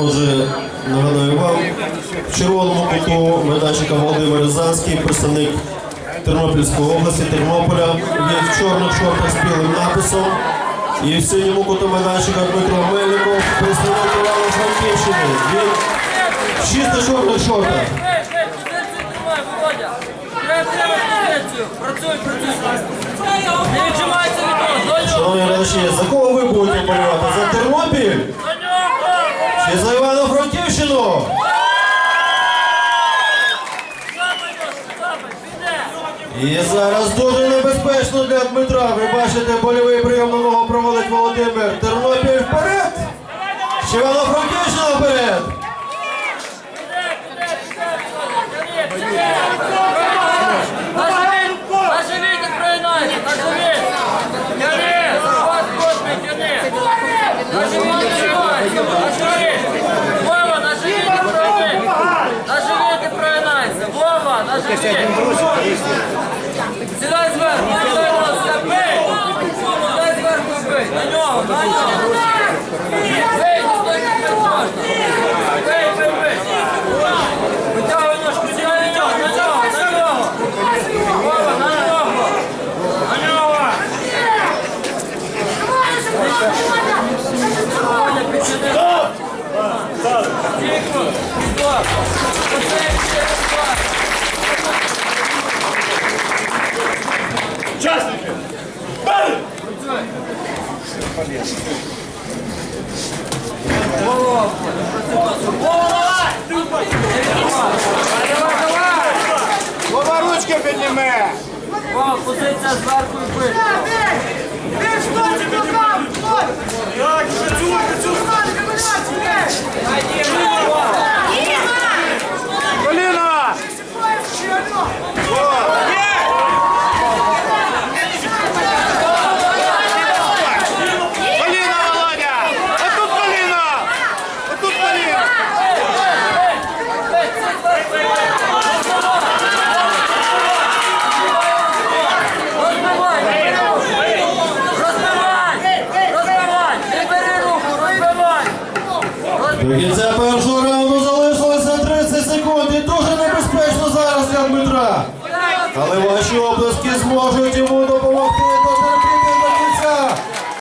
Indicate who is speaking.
Speaker 1: Отже, нагадаю вам, в червоному куту майданчика Володимир Рязанський, представник Тернопільської області, Тернополя. Він в чорних шортах з білим написом. І в синьому куту майданчика Дмитро Мельников, представник Івано-Франківщини. Він в чисто чорних шортах.
Speaker 2: Працюй, працюй.
Speaker 1: Шановні глядачі, за кого ви будете болювати? За Тернопіль за Івано-Франківщину? І зараз дуже небезпечно для Дмитра. Ви бачите, больовий прийом на ногу проводить Володимир. Тернопіль вперед! Чи Івано-Франківщина вперед!
Speaker 2: На живіт проїнайся, на живіт. Тяни, захват космі, тяни. На живіт проїнайся, на живіт. Вова, на живіт проїни. На живіт проїнайся. Вова, наживі! Сідай зверху, сідай на себе. Сідай зверху. На нього, на нього. Бий, не стой, не можна. Бий, бий, бий. Витягуй ножку, сідай на нього, на нього, на нього. Вова, на нього. На нього. Володя, підсиди.
Speaker 3: Далі! Вова ручки підніме!
Speaker 2: Позиція зверху і бий.
Speaker 3: Так,
Speaker 1: До кінця першого раунду залишилося 30 секунд і дуже небезпечно зараз для Дмитра. Але ваші обласки зможуть йому допомогти.